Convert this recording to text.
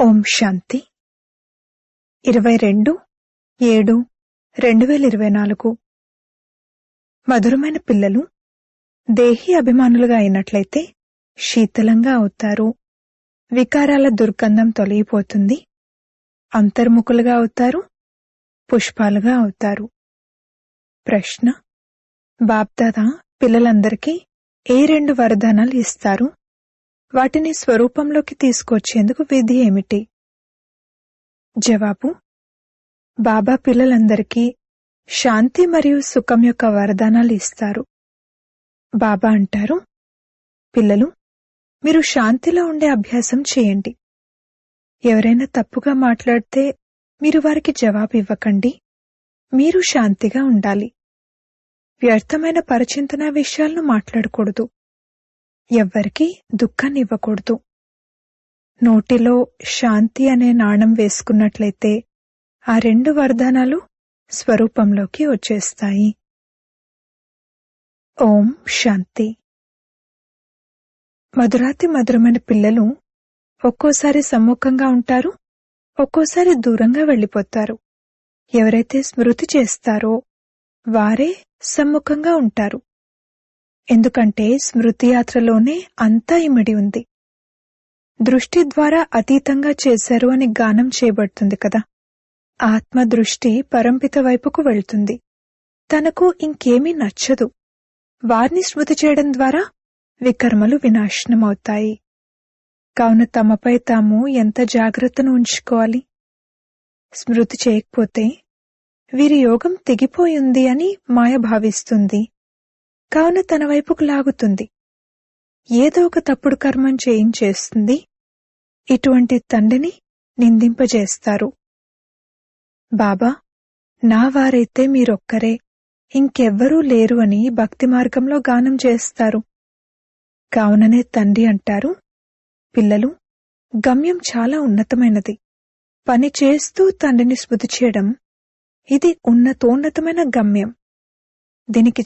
ఓం శాంతి. ఇరవై రెండు ఏడు రెండు వేల ఇరవై నాలుగు. మధురమైన పిల్లలు దేహి అభిమానులుగా అయినట్లయితే శీతలంగా అవుతారు. వికారాల దుర్గంధం తొలగిపోతుంది. అంతర్ముఖులుగా అవుతారు. పుష్పాలుగా అవుతారు. ప్రశ్న బాప్దాదా పిల్లలందరికీ ఏ రెండు వరదానాలు ఇస్తారు? వాటిని స్వరూపంలోకి తీసుకొచ్చేందుకు విధి ఏమిటి? జవాబు బాబా పిల్లలందరికీ శాంతి మరియు సుఖం యొక్క వరదానాలు ఇస్తారు. బాబా అంటారు పిల్లలు మీరు శాంతిలో ఉండే అభ్యాసం చేయండి. ఎవరైనా తప్పుగా మాట్లాడితే మీరు వారికి జవాబు ఇవ్వకండి. మీరు శాంతిగా ఉండాలి. వ్యర్థమైన పరిచింతన విషయాలను మాట్లాడకూడదు. ఎవ్వరికీ దుఃఖాన్నివ్వకూడదు. నోటిలో శాంతి అనే నాణం వేసుకున్నట్లయితే ఆ రెండు వరదానాలు స్వరూపంలోకి వచ్చేస్తాయి. ఓం శాంతి. మధురాతి మధురమైన పిల్లలు ఒక్కోసారి సమ్ముఖంగా ఉంటారు ఒక్కోసారి దూరంగా వెళ్ళిపోతారు. ఎవరైతే స్మృతి చేస్తారో వారే సమ్ముఖంగా ఉంటారు. ఎందుకంటే స్మృతియాత్రలోనే అంతా ఇమిడి ఉంది. దృష్టి ద్వారా అతీతంగా చేశారు అని గానం చేయబడుతుంది కదా. ఆత్మ దృష్టి పరంపిత వైపుకు వెళ్తుంది. తనకు ఇంకేమీ నచ్చదు. వారిని స్మృతి చేయడం ద్వారా వికర్మలు వినాశనమవుతాయి. కావున తమపై తాము ఎంత జాగ్రత్తను ఉంచుకోవాలి? స్మృతి చేయకపోతే వీరి యోగం తెగిపోయింది అని మాయ భావిస్తుంది. కావున తన వైపుకు లాగుతుంది. ఏదో ఒక తప్పుడు కర్మం చేయించేస్తుంది. ఇటువంటి తండ్రిని నిందింపజేస్తారు. బాబా నా వారైతే మీరొక్కరే. ఇంకెవ్వరూ లేరు అని భక్తి మార్గంలో గానం చేస్తారు. కావుననే తండ్రి అంటారు. పిల్లలు గమ్యం చాలా ఉన్నతమైనది. పని చేస్తూ తండ్రిని స్మృతి చేయడం ఇది ఉన్నతోన్నతమైన గమ్యం. దీనికి